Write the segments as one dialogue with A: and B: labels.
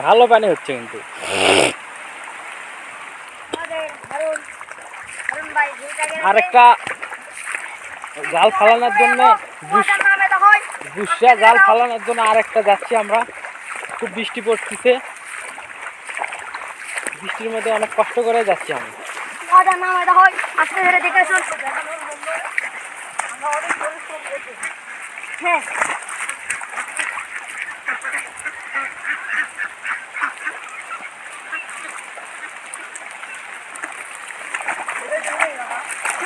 A: ভালো পানি হচ্ছে কিন্তু। আরেকটা জাল ফালানোর জন্য গুসা জাল ফালানোর জন্য আরেকটা যাচ্ছি আমরা। খুব বৃষ্টি পড়তেছে। বৃষ্টির মধ্যে অনেক কষ্ট করে যাচ্ছি আমি।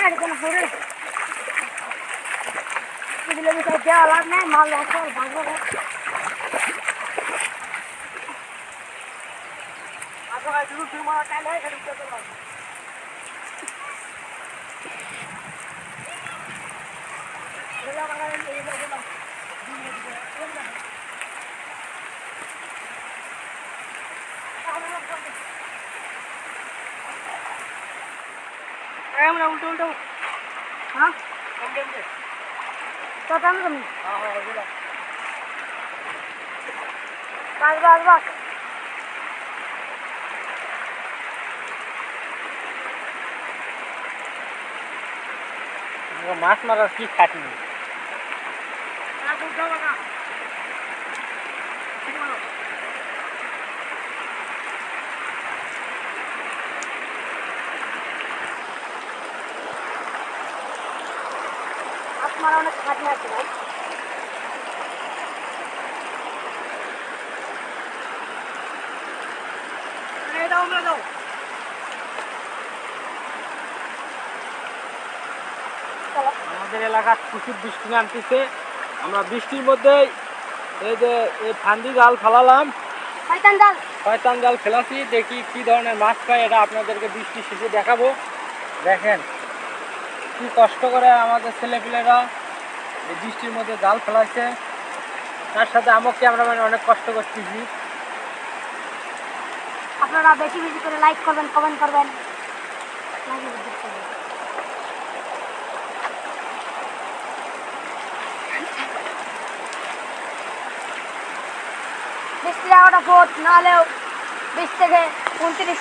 B: মজার নাম এটা হয় আজকে ধরে দেখে শুন হ্যাঁ হ্যাঁ এখানে হরে এগুলো বিষয় দেওয়া লাভ নেই মাল আছে ভাগবো উল্টো উল্টো হ্যাঁ তো টানো তুমি বাস বাস বাস
A: মাছ মারার কি খাটনি
B: আপনার অনেক আছে ভাই
A: আমাদের এলাকার প্রচুর বৃষ্টি নামতেছে। আমরা বৃষ্টির মধ্যে এই যে এই ফান্দি জাল ফালালাম।
B: শয়তান জাল
A: শয়তান জাল ফেলাছি দেখি কি ধরনের মাছ পাই এটা আপনাদেরকে বৃষ্টি শেষে দেখাবো। দেখেন কি কষ্ট করে আমাদের ছেলেপিলেরা বৃষ্টির মধ্যে জাল ফেলাইছে। তার সাথে আমাকে আমরা মানে অনেক কষ্ট করতেছি।
B: আপনারা বেশি বেশি করে লাইক করবেন কমেন্ট করবেন। বিশ এগারোটা ফুট নাহলেও বিশ থেকে উনত্রিশ